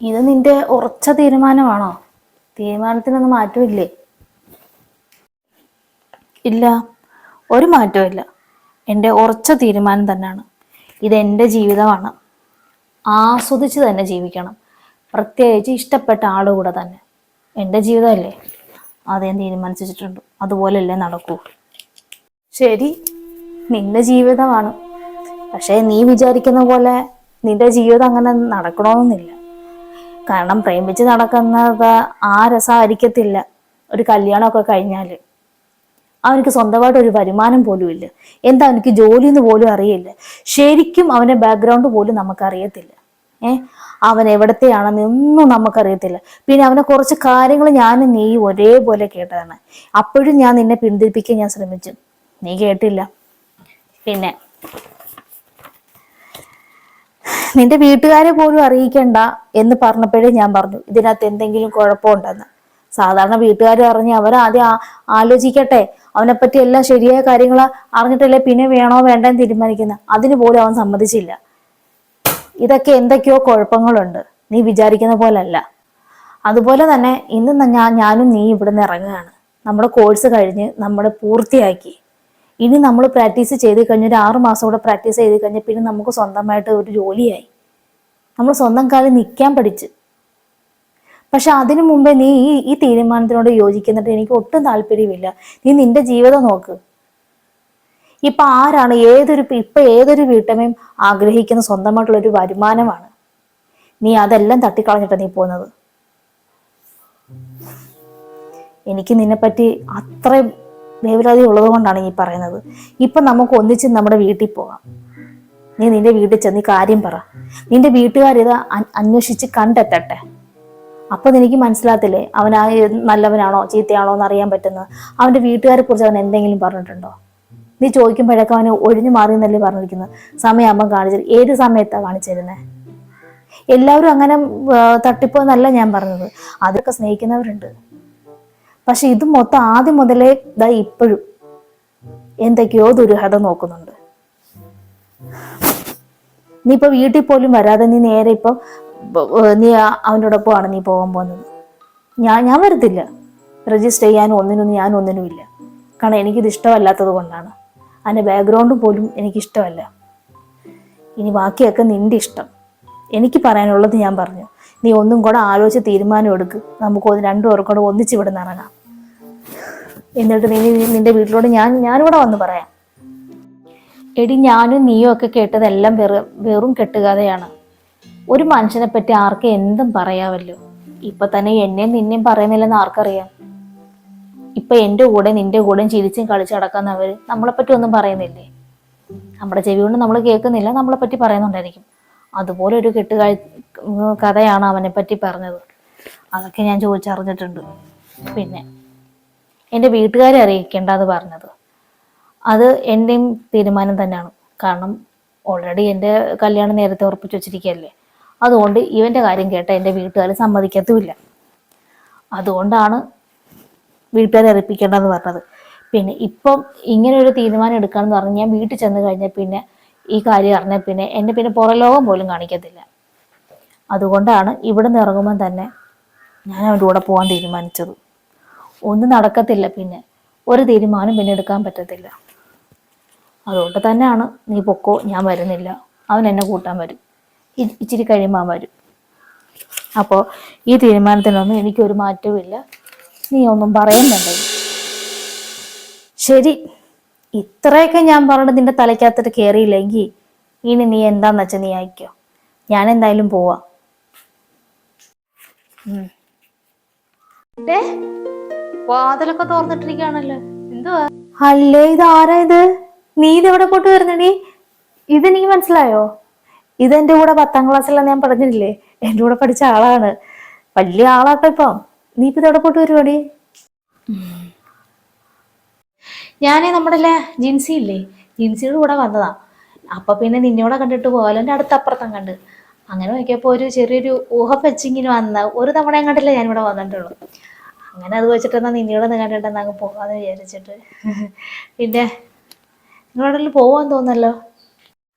ഇത് നിന്റെ ഉറച്ച തീരുമാനമാണോ? തീരുമാനത്തിനൊന്നും മാറ്റമില്ലേ? ഇല്ല ഒരു മാറ്റമില്ല എന്റെ ഉറച്ച തീരുമാനം തന്നെയാണ്. ഇതെന്റെ ജീവിതമാണ്. ആസ്വദിച്ച് തന്നെ ജീവിക്കണം. പ്രത്യേകിച്ച് ഇഷ്ടപ്പെട്ട ആളുകൂടെ തന്നെ. എന്റെ ജീവിതമല്ലേ? അത് തീരുമാനിച്ചിട്ടുണ്ട്. അതുപോലെയല്ലേ നടക്കൂ. ശരി നിന്റെ ജീവിതമാണ്. പക്ഷേ നീ വിചാരിക്കുന്ന പോലെ നിന്റെ ജീവിതം അങ്ങനെ നടക്കണമെന്നില്ല. കാരണം പ്രേമിച്ച് നടക്കുന്നത് ആ രസമായിരിക്കത്തില്ല. ഒരു കല്യാണമൊക്കെ കഴിഞ്ഞാൽ അവനക്ക് സ്വന്തമായിട്ട് ഒരു വരുമാനം പോലും ഇല്ല. എന്താ അവനക്ക് ജോലി എന്ന് പോലും അറിയില്ല. ശരിക്കും അവന്റെ ബാക്ക്ഗ്രൗണ്ട് പോലും നമുക്കറിയത്തില്ല. ഏ? അവൻ എവിടത്തെയാണെന്ന് ഒന്നും നമുക്കറിയത്തില്ല. പിന്നെ അവനെ കുറച്ച് കാര്യങ്ങൾ ഞാനും നീ ഒരേപോലെ കേട്ടതാണ്. അപ്പോഴും ഞാൻ നിന്നെ പിന്തിരിപ്പിക്കാൻ ഞാൻ ശ്രമിച്ചു. നീ കേട്ടില്ല. പിന്നെ നിന്റെ വീട്ടുകാരെ പോലും അറിയിക്കണ്ട എന്ന് പറഞ്ഞപ്പോഴേ ഞാൻ പറഞ്ഞു ഇതിനകത്ത് എന്തെങ്കിലും കുഴപ്പമുണ്ടെന്ന്. സാധാരണ വീട്ടുകാർ അറിഞ്ഞ് അവരാദ്യം ആലോചിക്കട്ടെ അവനെപ്പറ്റി എല്ലാ ശരിയായ കാര്യങ്ങൾ അറിഞ്ഞിട്ടല്ലേ പിന്നെ വേണോ വേണ്ടെന്ന് തീരുമാനിക്കുന്ന? അതിന് പോലും അവൻ സമ്മതിച്ചില്ല. ഇതൊക്കെ എന്തൊക്കെയോ കുഴപ്പങ്ങളുണ്ട് നീ വിചാരിക്കുന്ന പോലല്ല. അതുപോലെ തന്നെ ഇന്ന് ഞാൻ ഞാനും നീ ഇവിടുന്ന് ഇറങ്ങുകയാണ്. നമ്മുടെ കോഴ്സ് കഴിഞ്ഞ് നമ്മൾ പൂർത്തിയാക്കി. ഇനി നമ്മൾ പ്രാക്ടീസ് ചെയ്ത് കഴിഞ്ഞ് ഒരു ആറു മാസം കൂടെ പ്രാക്ടീസ് ചെയ്ത് കഴിഞ്ഞാൽ പിന്നെ നമുക്ക് സ്വന്തമായിട്ട് ഒരു ജോലിയായി. നമ്മൾ സ്വന്തം കാലിൽ നിൽക്കാൻ പഠിച്ച്. പക്ഷെ അതിനു മുമ്പേ നീ ഈ ഈ തീരുമാനത്തിനോട് യോജിക്കുന്നിട്ട് എനിക്ക് ഒട്ടും താല്പര്യമില്ല. നീ നിന്റെ ജീവിതം നോക്ക്. ഇപ്പൊ ആരാണ് ഏതൊരു ഇപ്പൊ ഏതൊരു വീട്ടമ്മയും ആഗ്രഹിക്കുന്ന സ്വന്തമായിട്ടുള്ള ഒരു വരുമാനമാണ്. നീ അതെല്ലാം തട്ടിക്കളഞ്ഞിട്ടാണ് നീ പോകുന്നത്. എനിക്ക് നിന്നെപ്പറ്റി അത്രയും വേവലാതി ഉള്ളത് കൊണ്ടാണ് ഈ പറയുന്നത്. ഇപ്പം നമുക്ക് ഒന്നിച്ച് നമ്മുടെ വീട്ടിൽ പോകാം. നീ നിന്റെ വീട്ടിൽ ചെന്ന് കാര്യം പറ. നിന്റെ വീട്ടുകാരിത് അന്വേഷിച്ച് കണ്ടെത്തട്ടെ. അപ്പം എനിക്ക് മനസ്സിലാത്തില്ലേ അവൻ ആ നല്ലവനാണോ ചീത്തയാണോ എന്ന് അറിയാൻ പറ്റുന്നത്. അവന്റെ വീട്ടുകാരെ കുറിച്ച് അവൻ എന്തെങ്കിലും പറഞ്ഞിട്ടുണ്ടോ? നീ ചോദിക്കുമ്പോഴൊക്കെ അവന് ഒഴിഞ്ഞു മാറി എന്നല്ലേ പറഞ്ഞിരിക്കുന്നത്. സമയമാകുമ്പോൾ കാണിച്ചു ഏത് സമയത്താണ് കാണിച്ചിരുന്നത് എല്ലാവരും അങ്ങനെ തട്ടിപ്പോന്നല്ല ഞാൻ പറഞ്ഞത്. അതൊക്കെ സ്നേഹിക്കുന്നവരുണ്ട്. പക്ഷെ ഇത് മൊത്തം ആദ്യം മുതലേ ദാ ഇപ്പോഴും എന്തൊക്കെയോ ദുരൂഹത നോക്കുന്നുണ്ട്. നീ ഇപ്പൊ വീട്ടിൽ പോലും വരാതെ നീ നേരെ ഇപ്പൊ നീ അവനോടൊപ്പം അവനോടൊപ്പമാണ് നീ പോകാൻ പോകുന്നത്. ഞാൻ ഞാൻ വരത്തില്ല. രജിസ്റ്റർ ചെയ്യാനും ഒന്നിനും ഞാൻ ഒന്നിനുമില്ല കാരണം എനിക്കിത് ഇഷ്ടമല്ലാത്തത് കൊണ്ടാണ്. അതിന്റെ ബാക്ക്ഗ്രൗണ്ട് പോലും എനിക്കിഷ്ടമല്ല. ഇനി ബാക്കിയൊക്കെ നിന്റെ ഇഷ്ടം. എനിക്ക് പറയാനുള്ളത് ഞാൻ പറഞ്ഞു. നീ ഒന്നും കൂടെ ആലോചിച്ച് തീരുമാനം എടുക്ക്. നമുക്ക് രണ്ടു പേർക്കൂടെ കൂടെ ഒന്നിച്ച് ഇവിടെ നിന്ന് ഇറങ്ങാം എന്നിട്ട് നീ നിന്റെ വീട്ടിലോട്ട് ഞാൻ ഞാനിവിടെ വന്ന് പറയാം. എടി ഞാനും നീയും ഒക്കെ കേട്ടതെല്ലാം വെറും വെറും കെട്ടുകഥയാണ്. ഒരു മനുഷ്യനെ പറ്റി ആർക്ക് എന്തും പറയാമല്ലോ ഇപ്പൊ തന്നെ എന്നെയും നിന്നെയും പറയുന്നില്ലെന്ന് ആർക്കറിയാം? ഇപ്പൊ എന്റെ കൂടെ നിന്റെ കൂടെയും ചിരിച്ചും കളിച്ച് നടക്കുന്നവര് നമ്മളെ പറ്റി ഒന്നും പറയുന്നില്ലേ? നമ്മുടെ ചെവി കൊണ്ട് നമ്മൾ കേൾക്കുന്നില്ല നമ്മളെ പറ്റി പറയുന്നുണ്ടായിരിക്കും. അതുപോലെ ഒരു കെട്ടുക കഥയാണ് അവനെ പറ്റി പറഞ്ഞത്. അതൊക്കെ ഞാൻ ചോദിച്ചറിഞ്ഞിട്ടുണ്ട്. പിന്നെ എന്റെ വീട്ടുകാരെ അറിയിക്കേണ്ട എന്ന് പറഞ്ഞത്. അത് എന്റെയും തീരുമാനം തന്നെയാണ്. കാരണം ഓൾറെഡി എന്റെ കല്യാണം നേരത്തെ ഉറപ്പിച്ച് വെച്ചിരിക്കുകയല്ലേ? അതുകൊണ്ട് ഇവന്റെ കാര്യം കേട്ട എന്റെ വീട്ടുകാർ സമ്മതിക്കത്തുമില്ല. അതുകൊണ്ടാണ് വീട്ടുകാരെ അറിയിപ്പിക്കേണ്ടതെന്ന് പറഞ്ഞത്. പിന്നെ ഇപ്പം ഇങ്ങനെ ഒരു തീരുമാനം എടുക്കാന്ന് പറഞ്ഞ് ഞാൻ വീട്ടിൽ ചെന്ന് കഴിഞ്ഞാൽ പിന്നെ ഈ കാര്യം അറിഞ്ഞാൽ പിന്നെ എന്നെ പിന്നെ പുറലോകം പോലും കാണിക്കത്തില്ല. അതുകൊണ്ടാണ് ഇവിടെ നിന്ന് ഇറങ്ങുമ്പോൾ തന്നെ ഞാൻ അവന്റെ കൂടെ പോകാൻ തീരുമാനിച്ചത്. ഒന്നും നടക്കത്തില്ല പിന്നെ. ഒരു തീരുമാനം പിന്നെ എടുക്കാൻ പറ്റത്തില്ല. അതുകൊണ്ട് തന്നെയാണ് നീ പൊക്കോ ഞാൻ വരുന്നില്ല. അവൻ എന്നെ കൂട്ടാൻ വരും. ഇച്ചിരി കഴിയുമ്പോൾ വരും. അപ്പോൾ ഈ തീരുമാനത്തിനൊന്നും എനിക്കൊരു മാറ്റവും നീ ഒന്നും പറയുന്നുണ്ടോ? ശരി. ഇത്രയൊക്കെ ഞാൻ പറഞ്ഞത് നിന്റെ തലയ്ക്കകത്തിട്ട് കയറിയില്ലെങ്കിൽ ഇനി നീ എന്താന്ന് വെച്ചാൽ നീ അയക്കോ? ഞാൻ എന്തായാലും പോവാ. വാതിലൊക്കെ തുറന്നിട്ടിരിക്കുകയാണല്ലോ. എന്തുവാ? അല്ലേ ഇത് ആരാ ഇത്? നീ ഇത് എവിടെ പോട്ട് വരുന്നടി? ഇതെനിക്ക് മനസ്സിലായോ? ഇതെന്റെ കൂടെ പത്താം ക്ലാസ്സിലാണ് ഞാൻ പറഞ്ഞില്ലേ? എന്റെ കൂടെ പഠിച്ച ആളാണ്. വലിയ ആളാട്ടോ ഇപ്പം. നീ ഇപ്പൊ ഇതെവിടെ പോട്ട് വരുവാടി? ഞാനേ നമ്മുടെ അല്ലേ ജിൻസി ഇല്ലേ? ജിൻസിയുടെ കൂടെ വന്നതാ. അപ്പൊ പിന്നെ നിന്നോടെ കണ്ടിട്ട് പോകാലോ എന്റെ അടുത്ത അപ്പുറത്തം കണ്ട്. അങ്ങനെ നോക്കിയപ്പോൾ ഒരു ചെറിയൊരു ഊഹ വെച്ചിങ്ങനെ വന്ന. ഒരു തവണ കണ്ടില്ല ഞാനിവിടെ വന്നിട്ടുള്ളൂ. അങ്ങനെ അത് വെച്ചിട്ടെന്നാ നിന്നോടൊന്ന് കണ്ടിട്ടെന്നാ അങ്ങ് പോകാന്ന് വിചാരിച്ചിട്ട്. പിന്നെ നിങ്ങളോടെല്ലാം പോവാൻ തോന്നല്ലോ?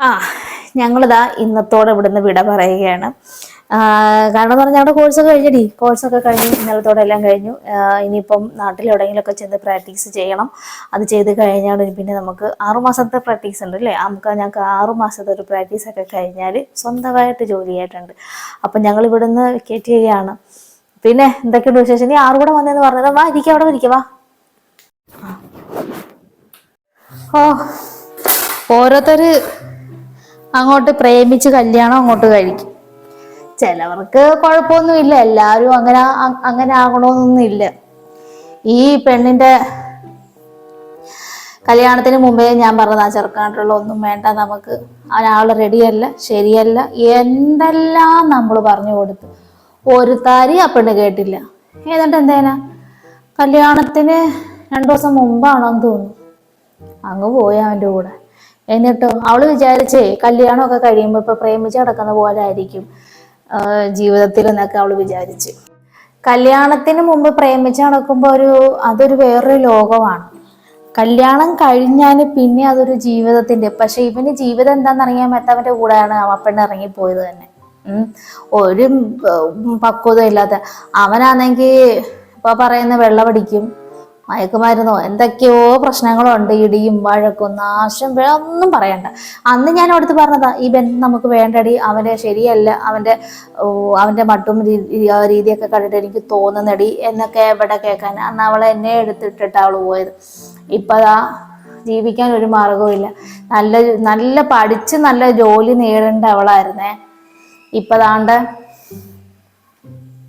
ആ ഞങ്ങളിതാ ഇന്നത്തോടെ ഇവിടുന്ന് വിട പറയുകയാണ്. കാരണം എന്ന് പറഞ്ഞാൽ അവിടെ കോഴ്സൊക്കെ കഴിഞ്ഞടി. കോഴ്സൊക്കെ കഴിഞ്ഞു ഇന്നലത്തോടെ എല്ലാം കഴിഞ്ഞു. ഇനിയിപ്പം നാട്ടിൽ എവിടെയെങ്കിലുമൊക്കെ ചെന്ന് പ്രാക്ടീസ് ചെയ്യണം. അത് ചെയ്ത് കഴിഞ്ഞാൽ പിന്നെ നമുക്ക് ആറുമാസത്തെ പ്രാക്ടീസ് ഉണ്ട് അല്ലേ? നമുക്ക് ഞങ്ങൾക്ക് ആറുമാസത്തെ ഒരു പ്രാക്ടീസ് ഒക്കെ കഴിഞ്ഞാൽ സ്വന്തമായിട്ട് ജോലി ആയിട്ടുണ്ട്. അപ്പം ഞങ്ങൾ ഇവിടുന്ന് വെക്കേറ്റ് പിന്നെ എന്തൊക്കെയുണ്ട് വിശേഷം? നീ ആറുകൂടെ കൂടെ വന്നതെന്ന് പറഞ്ഞത്. വാ ഇരിക്കാം അവിടെ ഇരിക്കാം വാ. ഓ ഓരോരുത്തര് അങ്ങോട്ട് പ്രേമിച്ച് കല്യാണം അങ്ങോട്ട് കഴിക്കും. ചിലവർക്ക് കുഴപ്പമൊന്നുമില്ല. എല്ലാവരും അങ്ങനെ അങ്ങനെ ആകണമെന്നൊന്നുമില്ല ഈ പെണ്ണിന്റെ കല്യാണത്തിന് മുമ്പേ ഞാൻ പറഞ്ഞത് ആ ചെറുക്കാനായിട്ടുള്ള ഒന്നും വേണ്ട നമുക്ക് ഒരാൾ റെഡിയല്ല ശരിയല്ല എന്തെല്ലാം നമ്മൾ പറഞ്ഞു കൊടുത്തു ഒരു ആ പെണ്ണ് കേട്ടില്ല ഏതാണ്ട് എന്തേനാ? കല്യാണത്തിന് രണ്ടു ദിവസം മുമ്പാണോ എന്ന് തോന്നുന്നു. അങ്ങ് പോയി അവന്റെ കൂടെ. എന്നിട്ടോ അവൾ വിചാരിച്ചേ കല്യാണമൊക്കെ കഴിയുമ്പോൾ ഇപ്പൊ പ്രേമിച്ച് നടക്കുന്ന പോലെ ആയിരിക്കും ജീവിതത്തിൽ എന്നൊക്കെ അവൾ വിചാരിച്ച്. കല്യാണത്തിന് മുമ്പ് പ്രേമിച്ച് നടക്കുമ്പോൾ ഒരു അതൊരു വേറൊരു ലോകമാണ്. കല്യാണം കഴിഞ്ഞാൽ പിന്നെ അതൊരു ജീവിതത്തിന്റെ പക്ഷേ ഇവന് ജീവിതം എന്താണെന്നറിയാൻ പറ്റാത്തവന്റെ കൂടെയാണ് അവൻ ഇറങ്ങിപ്പോയത് തന്നെ. ഒരു പക്വത ഇല്ലാത്ത. അവനാണെങ്കിൽ ഇപ്പൊ പറയുന്ന വെള്ളമടിക്കും മയക്കുമരുന്നോ എന്തൊക്കെയോ പ്രശ്നങ്ങളുണ്ട് ഇടിയും വഴക്കും നാശം ഒന്നും പറയണ്ട. അന്ന് ഞാൻ അവിടുത്തെ പറഞ്ഞതാ ഈ ബന്ധം നമുക്ക് വേണ്ടടി അവനെ ശരിയല്ല അവന്റെ അവന്റെ മട്ടും രീതിയൊക്കെ കണ്ടിട്ട് എനിക്ക് തോന്നുന്നടി എന്നൊക്കെ എവിടെ കേൾക്കാൻ അന്ന് അവളെ എന്നെ എടുത്തിട്ടിട്ട് അവൾ പോയത്. ഇപ്പതാ ജീവിക്കാൻ ഒരു മാർഗവും ഇല്ല നല്ല നല്ല പഠിച്ച് നല്ല ജോലി നേടേണ്ട അവളായിരുന്നേ. ഇപ്പതാണ്ട്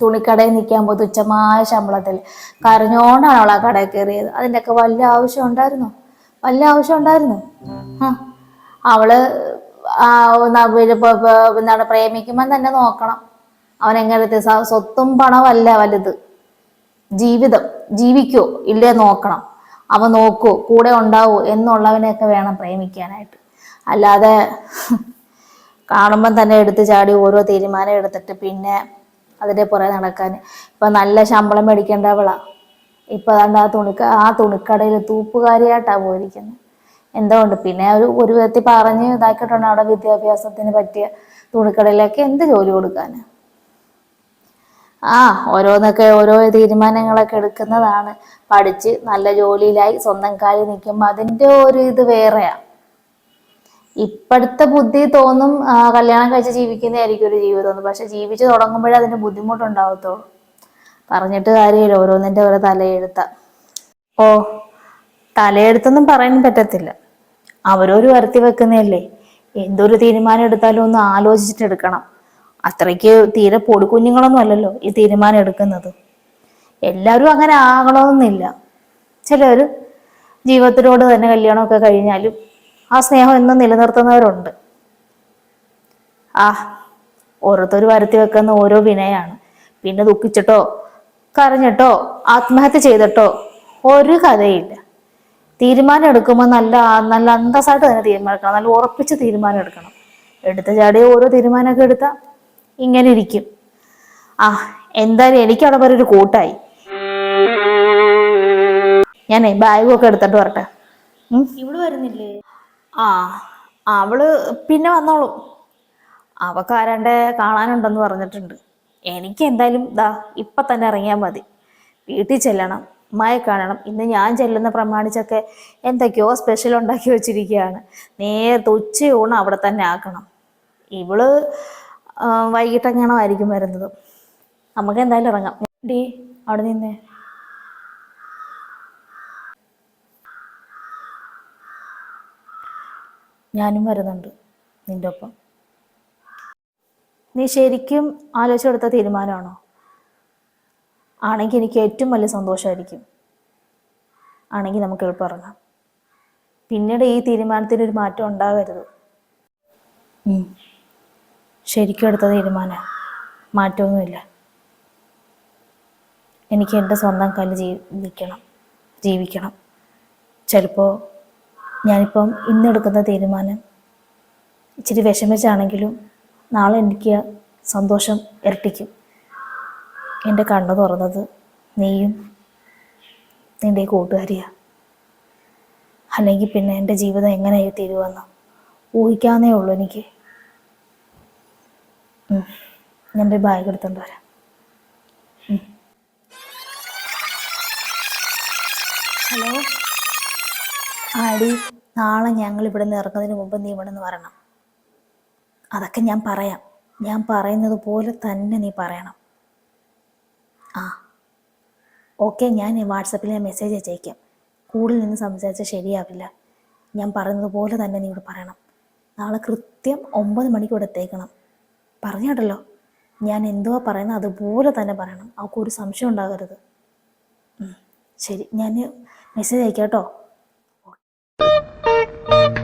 തുണിക്കടയിൽ നിൽക്കാൻ പോയി തുച്ഛമായ ശമ്പളത്തിൽ. കരഞ്ഞോണ്ടാണ് അവൾ ആ കടയിൽ കയറിയത്. അതിന്റെയൊക്കെ വലിയ ആവശ്യം ഉണ്ടായിരുന്നു. വലിയ ആവശ്യം ഉണ്ടായിരുന്നു. അവൾ എന്താണ് പ്രേമിക്കുമ്പോൾ തന്നെ നോക്കണം. അവൻ എങ്ങനെ സ്വത്തും പണമല്ല വലുത്. ജീവിതം ജീവിക്കോ ഇല്ലേ നോക്കണം. അവൻ നോക്കൂ കൂടെ ഉണ്ടാവോ എന്നുള്ളവനെയൊക്കെ വേണം പ്രേമിക്കാനായിട്ട്. അല്ലാതെ കാണുമ്പം തന്നെ എടുത്ത് ചാടി ഓരോ തീരുമാനം എടുത്തിട്ട് പിന്നെ അതിന്റെ പുറകെ നടക്കാൻ ഇപ്പം നല്ല ശമ്പളം മേടിക്കേണ്ടവളാ. ഇപ്പം അതാണ്ട് ആ തുണിക്ക ആ തുണിക്കടയിൽ തൂപ്പുകാരിയായിട്ടാണ് പോയിരിക്കുന്നത് എന്തുകൊണ്ട്? പിന്നെ ഒരു ഒരു വിധത്തിൽ പറഞ്ഞ് ഇതാക്കിയിട്ടുണ്ട് അവിടെ വിദ്യാഭ്യാസത്തിന് പറ്റിയ തുണിക്കടയിലേക്ക് എന്ത് ജോലി കൊടുക്കാൻ ആ ഓരോന്നൊക്കെ ഓരോ തീരുമാനങ്ങളൊക്കെ എടുക്കുന്നതാണ്. പഠിച്ച് നല്ല ജോലിയിലായി സ്വന്തം കാലിൽ നിൽക്കുമ്പോൾ അതിന്റെ ഒരു ഇത് വേറെയാ. ഇപ്പോഴത്തെ ബുദ്ധി തോന്നും കല്യാണം കഴിച്ച് ജീവിക്കുന്നതായിരിക്കും ഒരു ജീവിതം പക്ഷെ ജീവിച്ചു തുടങ്ങുമ്പോഴേ അതിന് ബുദ്ധിമുട്ടുണ്ടാവത്തുള്ളൂ. പറഞ്ഞിട്ട് കാര്യമില്ല ഓരോന്നിന്റെ ഓരോ തലയെഴുത്ത. ഓ തലയെടുത്തൊന്നും പറയാൻ പറ്റത്തില്ല. അവരൊരു വരുത്തി വെക്കുന്നതല്ലേ? എന്തൊരു തീരുമാനം എടുത്താലും ഒന്ന് ആലോചിച്ചിട്ട് എടുക്കണം. അത്രയ്ക്ക് തീരെ പൊടിക്കുഞ്ഞുങ്ങളൊന്നും അല്ലല്ലോ ഈ തീരുമാനം എടുക്കുന്നത്. എല്ലാവരും അങ്ങനെ ആകണമെന്നില്ല. ചിലർ ജീവിതത്തിനോട് തന്നെ കല്യാണമൊക്കെ കഴിഞ്ഞാലും ആ സ്നേഹം എന്നും നിലനിർത്തുന്നവരുണ്ട്. ആ ഓരോരുത്തർ വരുത്തി വെക്കുന്ന ഓരോ വിനയാണ്. പിന്നെ ദുഃഖിച്ചിട്ടോ കരഞ്ഞിട്ടോ ആത്മഹത്യ ചെയ്തിട്ടോ ഒരു കഥയില്ല. തീരുമാനം എടുക്കുമ്പോൾ നല്ല നല്ല അന്തസ്സായിട്ട് തന്നെ തീരുമാനിക്കണം. നല്ല ഉറപ്പിച്ച് തീരുമാനം എടുക്കണം എടുത്ത ചാടിയ ഓരോ തീരുമാനമൊക്കെ എടുത്താൽ ഇങ്ങനെ ഇരിക്കും. ആ എന്തായാലും എനിക്ക് അവിടെ വരെ ഒരു കൂട്ടായി. ഞാനേ ബാഗും ഒക്കെ എടുത്തിട്ട് വരട്ടെ? ഇവിടെ വരുന്നില്ലേ? ആ അവൾ പിന്നെ വന്നോളൂ. അവക്കാരന്റെ കാണാനുണ്ടെന്ന് പറഞ്ഞിട്ടുണ്ട്. എനിക്ക് എന്തായാലും ദാ ഇപ്പൊ തന്നെ ഇറങ്ങിയാൽ മതി. വീട്ടിൽ ചെല്ലണം അമ്മയെ കാണണം. ഇന്ന് ഞാൻ ചെല്ലുന്ന പ്രമാണിച്ചൊക്കെ എന്തൊക്കെയോ സ്പെഷ്യൽ ഉണ്ടാക്കി വെച്ചിരിക്കുകയാണ്. നേരത്തെ ഉച്ചയൂണ് അവിടെ തന്നെ ആക്കണം. ഇവൾ വൈകിട്ടെങ്ങാണോ ആയിരിക്കും വരുന്നത്. നമുക്ക് എന്തായാലും ഇറങ്ങാം. ഡി അവിടെ നിന്നേ ഞാനും വരുന്നുണ്ട് നിന്റെ ഒപ്പം നീ ശരിക്കും ആലോചിച്ചെടുത്ത തീരുമാനമാണോ? ആണെങ്കിൽ എനിക്ക് ഏറ്റവും വലിയ സന്തോഷമായിരിക്കും. ആണെങ്കിൽ നമുക്ക് എളുപ്പം ഇറങ്ങാം. പിന്നീട് ഈ തീരുമാനത്തിന് ഒരു മാറ്റം ഉണ്ടാകരുത് ശരിക്കും എടുത്ത തീരുമാനം. മാറ്റമൊന്നുമില്ല. എനിക്ക് എന്റെ സ്വന്തം കാലിൽ ജീവിക്കണം ജീവിക്കണം. ചിലപ്പോൾ ഞാനിപ്പം ഇന്നെടുക്കുന്ന തീരുമാനം. ഇച്ചിരി വിഷമിച്ചാണെങ്കിലും നാളെ എനിക്ക് സന്തോഷം ഇരട്ടിക്കും. എന്റെ കണ്ണു തുറന്നത് നീയും നിന്റെ കൂട്ടുകാരിയാ. അല്ലെങ്കിൽ പിന്നെ എന്റെ ജീവിതം എങ്ങനെയായി തീരുവെന്ന് ഊഹിക്കാവുന്നേ ഉള്ളൂ എനിക്ക്. ഞാൻ പോയി ബാഗ് എടുത്തോണ്ട് വരാം. ഹലോ? ആടി. നാളെ ഞങ്ങൾ ഇവിടെ നിന്ന് ഇറങ്ങുന്നതിന് മുമ്പ് നീ ഇവിടെ നിന്ന് വരണം. അതൊക്കെ ഞാൻ പറയാം. ഞാൻ പറയുന്നത് പോലെ തന്നെ നീ പറയണം. ആ. ഓക്കെ ഞാൻ വാട്സപ്പിൽ ഞാൻ മെസ്സേജ് അയച്ചേക്കാം. കൂടുതൽ നിന്ന് സംസാരിച്ചാൽ ശരിയാവില്ല. ഞാൻ പറയുന്നത് പോലെ തന്നെ നീ ഇവിടെ പറയണം. നാളെ കൃത്യം ഒമ്പത് മണിക്ക് ഇവിടെ എത്തേക്കണം പറഞ്ഞാട്ടല്ലോ. ഞാൻ എന്തുവാ പറയുന്നത് അതുപോലെ തന്നെ പറയണം. അവൾക്ക് ഒരു സംശയം ഉണ്ടാകരുത്. ശരി ഞാൻ മെസ്സേജ് അയക്കാം കേട്ടോ. Thank you.